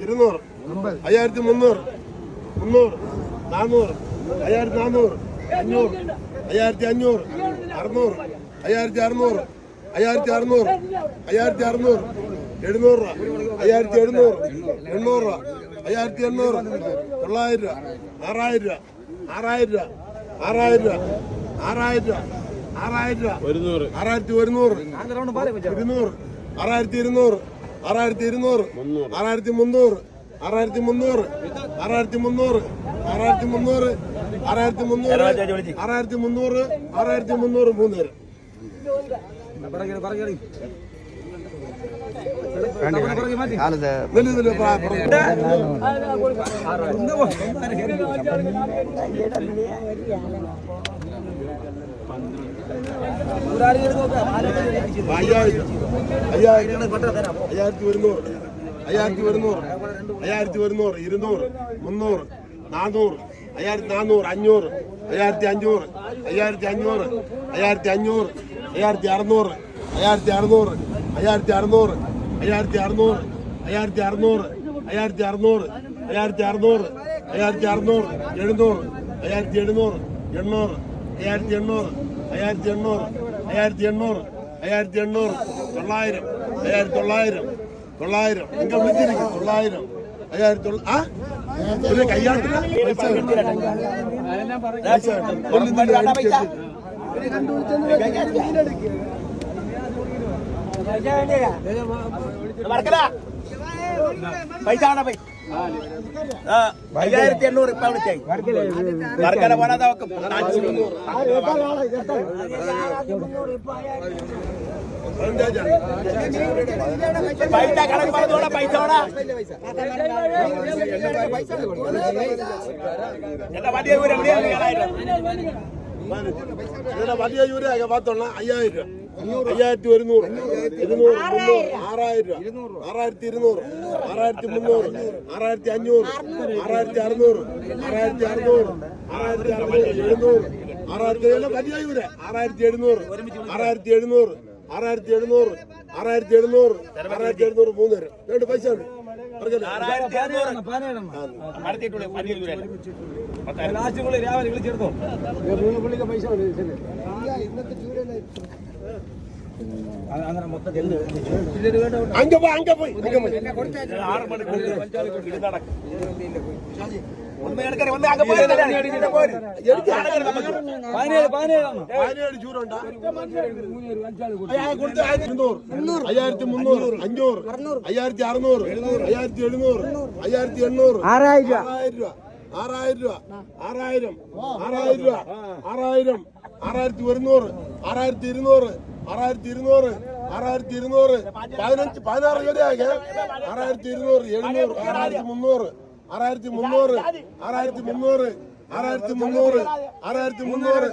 ഇരുന്നൂറ് അയ്യായിരത്തി മുന്നൂറ് മുന്നൂറ് നാന്നൂറ് അയ്യായിരത്തി നാന്നൂറ് അഞ്ഞൂറ് അയ്യായിരത്തി അഞ്ഞൂറ് അറുന്നൂറ് അയ്യായിരത്തി അറുന്നൂറ് അയ്യായിരത്തി അറുന്നൂറ് അയ്യായിരത്തി അറുന്നൂറ് എഴുന്നൂറ് രൂപ. അയ്യായിരത്തി എഴുന്നൂറ് എണ്ണൂറ് രൂപ. അയ്യായിരത്തി എണ്ണൂറ് തൊള്ളായിരം രൂപ. ആറായിരം രൂപ. ആറായിരം രൂപ. ആറായിരം രൂപ. ആറായിരം രൂപ. ആറായിരം രൂപ. ആറായിരത്തി ഒരുന്നൂറ്. ഇരുന്നൂറ് ആറായിരത്തി ഇരുന്നൂറ്. ആറായിരത്തി ഇരുന്നൂറ് ആറായിരത്തി മുന്നൂറ്. ആറായിരത്തി മുന്നൂറ് ആറായിരത്തി മുന്നൂറ് ആറായിരത്തി മുന്നൂറ് ആറായിരത്തി മുന്നൂറ് ആറായിരത്തി മുന്നൂറ് ആറായിരത്തി മുന്നൂറ് മൂന്ന് അയ്യായിരത്തി ഒരുന്നൂറ് അയ്യായിരത്തി ഒരുന്നൂറ് അയ്യായിരത്തി ഒരുന്നൂറ് ഇരുന്നൂറ് മുന്നൂറ് നാന്നൂറ് അയ്യായിരത്തി നാന്നൂറ് അഞ്ഞൂറ് അയ്യായിരത്തി അഞ്ഞൂറ് അയ്യായിരത്തി അഞ്ഞൂറ് അയ്യായിരത്തി അഞ്ഞൂറ് അയ്യായിരത്തി അറുന്നൂറ് അയ്യായിരത്തി അറുന്നൂറ് അയ്യായിരത്തി അറുന്നൂറ് അയ്യായിരത്തി അറുന്നൂറ് അയ്യായിരത്തി അറുന്നൂറ് അയ്യായിരത്തി അറുന്നൂറ് അയ്യായിരത്തി അറുന്നൂറ് അയ്യായിരത്തി അറുന്നൂറ് എഴുന്നൂറ് അയ്യായിരത്തി എഴുന്നൂറ് എണ്ണൂറ് അയ്യായിരത്തി എണ്ണൂറ് അയ്യായിരത്തി എണ്ണൂറ് അയ്യായിരത്തി എണ്ണൂറ് അയ്യായിരത്തി എണ്ണൂറ് തൊള്ളായിരം അയ്യായിരത്തി തൊള്ളായിരം തൊള്ളായിരം. നിങ്ങൾ വിളിച്ചിരിക്കും തൊള്ളായിരം അയ്യായിരത്തി ആ? ഒരു കയ്യാട്ടില്ല. പൈസ. പൈസ ആണോ പൈസ അയ്യായിരത്തി എണ്ണൂറ് ഇപ്പൊ വിളിച്ചായി വർക്കല പോണാതെ വെക്കും പൈസ കണക്ക് പറഞ്ഞോടാ പൈസ ഓടാ എന്റെ മതിയെ ഇതിന്റെ വലിയ യൂരിയൊക്കെ പത്തൊള്ള അയ്യായിരം രൂപ. അയ്യായിരത്തി ഒരുന്നൂറ് ഇരുന്നൂറ് മുന്നൂറ് ആറായിരം രൂപ. ആറായിരത്തി ഇരുന്നൂറ് ആറായിരത്തി മുന്നൂറ് ആറായിരത്തി അഞ്ഞൂറ് ആറായിരത്തി അറുന്നൂറ് ആറായിരത്തി അറുന്നൂറ് ആറായിരത്തി അറുന്നൂറ് എഴുന്നൂറ് ആറായിരത്തി വലിയ യൂര ആറായിരത്തി എഴുന്നൂറ് ആറായിരത്തി എഴുന്നൂറ് ആറായിരത്തി എഴുന്നൂറ് ആറായിരത്തി എഴുന്നൂറ് ആറായിരത്തി എഴുന്നൂറ് മൂന്ന് രണ്ട് പൈസ ഉണ്ട്. ലാസ്റ്റ് പൈസ ഇന്നത്തെ ജൂലൈ അയ്യായിരത്തി മുന്നൂറ്. അഞ്ഞൂറ്. അയ്യായിരത്തി അറുന്നൂറ് എഴുന്നൂറ് അയ്യായിരത്തി എഴുന്നൂറ് അയ്യായിരത്തി എണ്ണൂറ്. ആറായിരം ആറായിരം രൂപ ആറായിരം രൂപ ആറായിരം ആറായിരം രൂപ ആറായിരം ആറായിരത്തി ഒരുന്നൂറ് ആറായിരത്തി ഇരുന്നൂറ് ആറായിരത്തി ഇരുന്നൂറ് ആറായിരത്തി ഇരുന്നൂറ്. പതിനഞ്ച് പതിനാറ് രൂപയാകെ ആറായിരത്തി ഇരുന്നൂറ് എഴുന്നൂറ് ആറായിരത്തി മുന്നൂറ് ആറായിരത്തി മുന്നൂറ് ആറായിരത്തി മുന്നൂറ് ആറായിരത്തി മുന്നൂറ് ആറായിരത്തി മുന്നൂറ്.